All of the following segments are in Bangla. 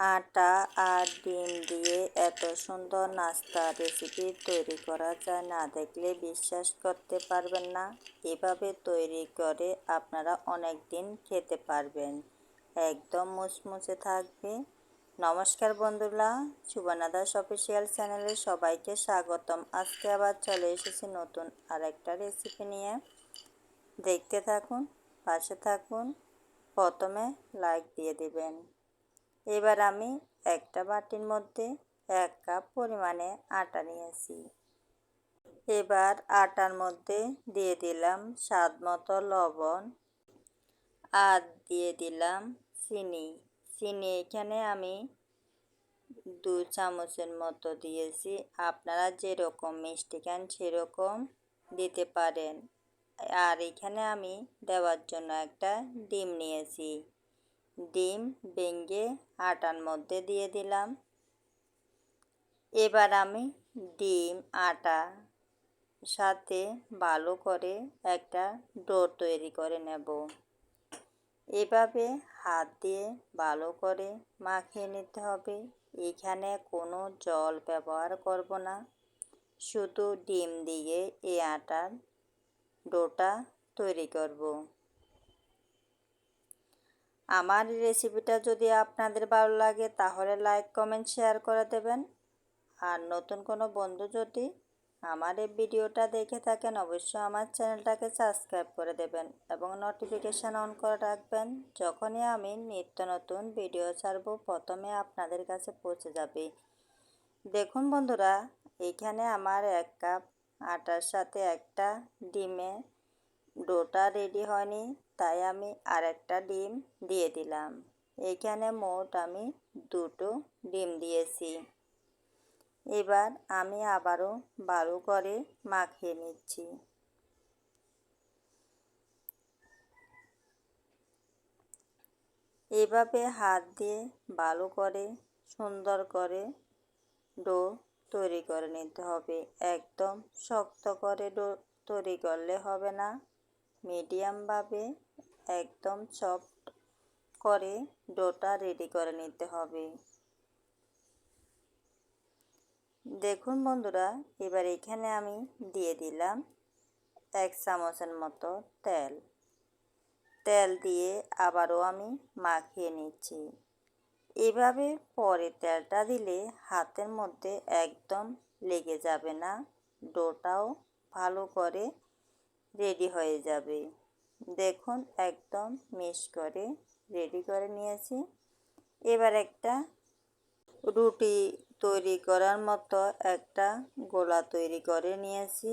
আটা আর ডিম দিয়ে এত সুন্দর নাস্তা রেসিপি তৈরি করা যায় না দেখলে বিশ্বাস করতে পারবেন না। এভাবে তৈরি করে আপনারা অনেক দিন খেতে পারবেন। একদম মুচমুচে থাকবে। নমস্কার বন্ধুরা, সুবর্ণাদাস অফিসিয়াল চ্যানেলে সবাইকে স্বাগতম। আজকে আবার চলে এসেছি নতুন আরেকটা রেসিপি নিয়ে। দেখতে থাকুন, পাশে থাকুন, প্রথমে লাইক দিয়ে দিবেন। এবার আমি একটা বাটির মধ্যে এক কাপ পরিমাণে আটা নিয়েছি। এবার আটার মধ্যে দিয়ে দিলাম স্বাদ মতো লবণ আর দিয়ে দিলাম চিনি। চিনি এখানে আমি দু চামচের মতো দিয়েছি। আপনারা যেরকম মিষ্টি খান সেরকম দিতে পারেন। আর এখানে আমি দেওয়ার জন্য একটা ডিম নিয়েছি। ডিম ভেঙে আটার মধ্যে দিয়ে দিলাম। এবার আমি ডিম, আটা সাথে ভালো করে একটা ডো তৈরি করে নেব। এভাবে হাত দিয়ে ভালো করে মাখিয়ে নিতে হবে। এখানে কোনো জল ব্যবহার করব না। শুধু ডিম দিয়ে এই আটার ডোটা তৈরি করব। আমার রেসিপিটা যদি আপনাদের ভালো লাগে, তাহলে লাইক কমেন্ট শেয়ার করে দেবেন। আর নতুন কোনো বন্ধু যদি আমার এই ভিডিওটা দেখে থাকেন, অবশ্যই আমার চ্যানেলটাকে সাবস্ক্রাইব করে দেবেন এবং নোটিফিকেশান অন করে রাখবেন, যখনই আমি নিত্য নতুন ভিডিও ছাড়ব, প্রথমে আপনাদের কাছে পৌঁছে যাবে। দেখুন বন্ধুরা, এখানে আমার এক কাপ আটার সাথে একটা ডিমে ডোটা রেডি হয়নি, তাই আমি আরেকটা ডিম দিয়ে দিলাম। এখানে মোট আমি দুটো ডিম দিয়েছি। এবার আমি আবারও ভালো করে মাখিয়ে নিচ্ছি। এভাবে হাত দিয়ে ভালো করে সুন্দর করে ডো তৈরি করে নিতে হবে। একদম শক্ত করে ডো তৈরি করলে হবে না। মিডিয়ামভাবে একদম সফট করে ডোটা রেডি করে নিতে হবে। দেখুন বন্ধুরা, এবার এখানে আমি দিয়ে দিলাম এক চামচের মতো তেল। তেল দিয়ে আবারও আমি মাখিয়ে নিচ্ছি। এভাবে পরে তেলটা দিলে হাতের মধ্যে একদম লেগে যাবে না, ডোটাও ভালো করে রেডি হয়ে যাবে। দেখুন, একদম মিশ করে রেডি করে নিয়েছি। এবার একটা রুটি তৈরি করার মতো একটা গোলা তৈরি করে নিয়েছি।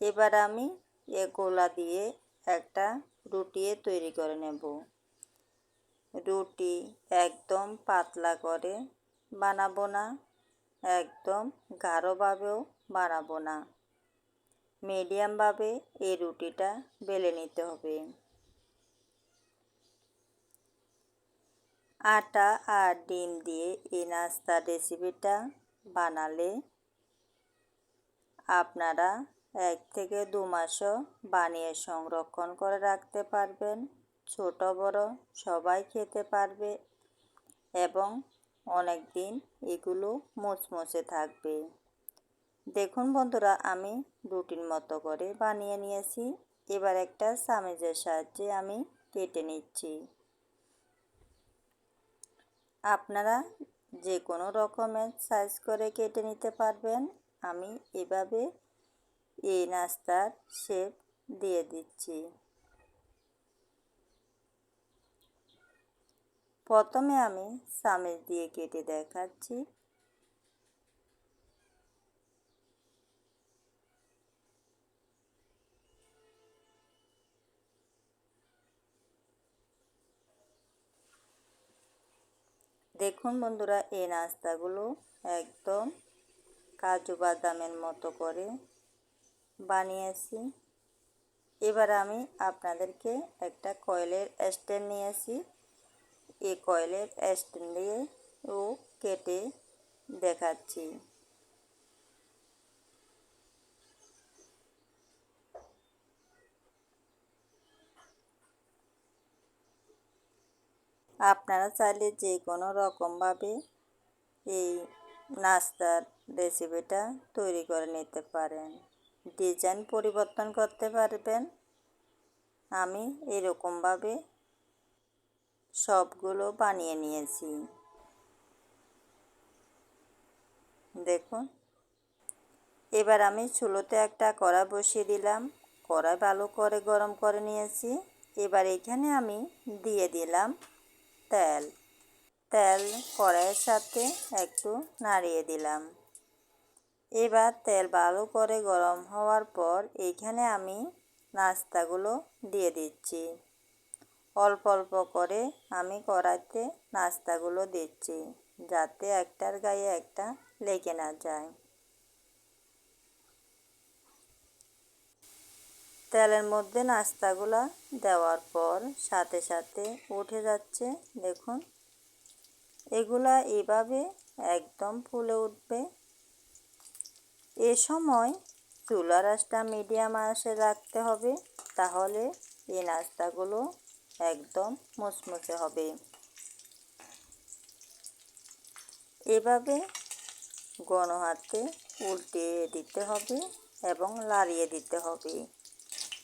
এবার আমি এ গোলা দিয়ে একটা রুটি তৈরি করে নেব। রুটি একদম পাতলা করে বানাবো না, একদম গাঢ়ভাবেও বানাবো না। মিডিয়ামভাবে এই রুটিটা বেলে নিতে হবে। আটা আর ডিম দিয়ে এই নাস্তার রেসিপিটা বানালে আপনারা এক থেকে দু মাসও বানিয়ে সংরক্ষণ করে রাখতে পারবেন, ছোট বড় সবাই খেতে পারবে এবং অনেক দিন এগুলো মুচমুচে থাকবে। দেখুন বন্ধুরা, আমি রুটির মতো করে বানিয়ে নিয়েছি। এবার একটা চামচের সাহায্যে আমি কেটে নিচ্ছি। আপনারা যে কোনো রকমের সাইজ করে কেটে নিতে পারবেন। আমি এভাবে এই নাস্তার শেপ দিয়ে দিচ্ছি। প্রথমে আমি চামচ দিয়ে কেটে দেখাচ্ছি। দেখুন বন্ধুরা, এই নাস্তাগুলো একদম কাজু বাদামের মতো করে বানিয়েছি। এবার আমি আপনাদেরকে একটা কয়েলের স্ট্যান্ড নিয়েছি। এই কয়েলের স্ট্যান্ড দিয়ে ও কেটে দেখাচ্ছি। আপনারা চাইলে যে কোনো রকমভাবে এই নাস্তার রেসিপিটা তৈরি করে নিতে পারেন। ডিজাইন পরিবর্তন করতে পারবেন। আমি এরকমভাবে সবগুলো বানিয়ে নিয়েছি। দেখুন, এবার আমি চুলোতে একটা কড়া বসিয়ে দিলাম। কড়াই ভালো করে গরম করে নিয়েছি। এবার এখানে আমি দিয়ে দিলাম তেল। তেল কড়াইয়ের সাথে একটু নাড়িয়ে দিলাম। এবার তেল ভালো করে গরম হওয়ার পর এইখানে আমি নাস্তাগুলো দিয়ে দিচ্ছি। অল্প অল্প করে আমি কড়াইতে নাস্তাগুলো দিচ্ছি, যাতে একটার গায়ে একটা লেগে না যায়। তেলের মধ্যে নাস্তাগুলো দেওয়ার পর সাথে সাথে উঠে যাচ্ছে। দেখুন, এগুলা এভাবে একদম ফুলে উঠবে। এ সময় চুলার আঁচটা মিডিয়াম আঁচে রাখতে হবে, তাহলে এই নাস্তাগুলো একদম মুচমুচে হবে। এভাবে গণ হাতে উল্টিয়ে দিতে হবে এবং লাড়িয়ে দিতে হবে।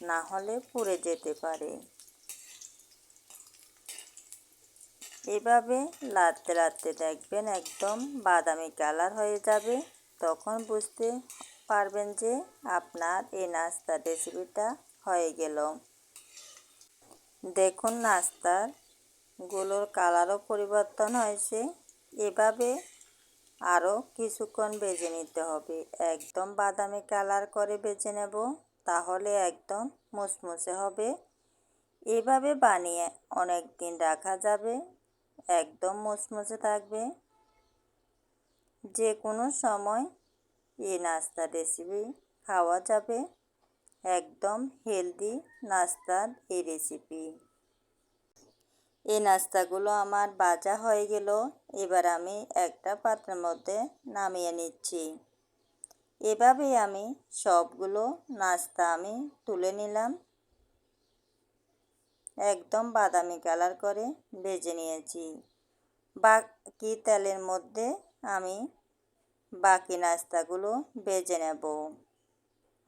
না হলে পুড়ে যেতে পারে। এভাবে লাড়তে লাড়তে দেখবেন একদম বাদামি কালার হয়ে যাবে। তখন বুঝতে পারবেন যে আপনার এই নাস্তার রেসিপিটা হয়ে গেল। দেখুন নাস্তারগুলোর কালারও পরিবর্তন হয়েছে। এভাবে আরও কিছুক্ষণ বেজে নিতে হবে। একদম বাদামি কালার করে বেজে নেব। তাহলে একদম মুসমুসে হবে। এভাবে বানিয়ে অনেক দিন রাখা যাবে। একদম মুসমুসে থাকবে। যে কোনো সময় এই নাস্তা রেসিপি খাওয়া যাবে। একদম হেলদি নাস্তার এই রেসিপি এই নাস্তাগুলো আমার বাজা হয়ে গেল। এবার আমি একটা পাত্রের মধ্যে নামিয়ে নিচ্ছি। এভাবেই আমি সবগুলো নাস্তা আমি তুলে নিলাম। একদম বাদামি কালার করে ভেজে নিয়েছি। বাকি তেলের মধ্যে আমি বাকি নাস্তাগুলো ভেজে নেব।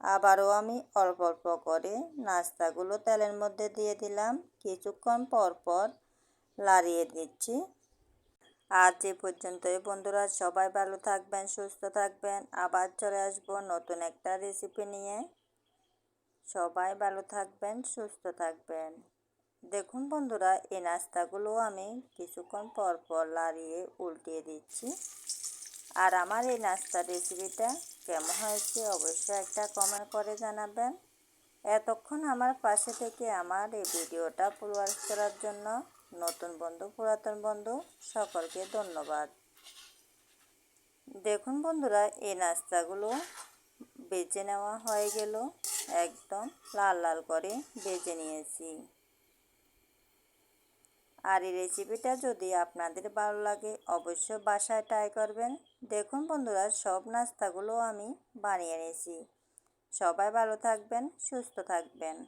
আবারও আমি অল্প অল্প করে নাস্তাগুলো তেলের মধ্যে দিয়ে দিলাম। কিছুক্ষণ পর পর লাড়িয়ে দিচ্ছি। আজ যে পর্যন্তই। বন্ধুরা, সবাই ভালো থাকবেন, সুস্থ থাকবেন। আবার চলে আসব নতুন একটা রেসিপি নিয়ে। সবাই ভালো থাকবেন, সুস্থ থাকবেন। দেখুন বন্ধুরা, এই নাস্তাগুলো আমি কিছুক্ষণ পর পর লাড়িয়ে উল্টিয়ে দিচ্ছি। আর আমার এই নাস্তার রেসিপিটা কেমন হয়েছে অবশ্যই একটা কমেন্ট করে জানাবেন। এতক্ষণ আমার পাশে থেকে আমার এই ভিডিওটা পুরোয়ার করার জন্য নতুন বন্ধু, পুরাতন বন্ধু, সকলকে ধন্যবাদ। দেখুন বন্ধুরা, এই নাস্তাগুলো বেজে নেওয়া হয়ে গেল। একদম লাল লাল করে বেজে নিয়েছি। আর এই রেসিপিটা যদি আপনাদের ভালো লাগে, অবশ্যই বাসায় ট্রাই করবেন। দেখুন বন্ধুরা, সব নাস্তাগুলো আমি বানিয়ে নিয়েছি। সবাই ভালো থাকবেন, সুস্থ থাকবেন।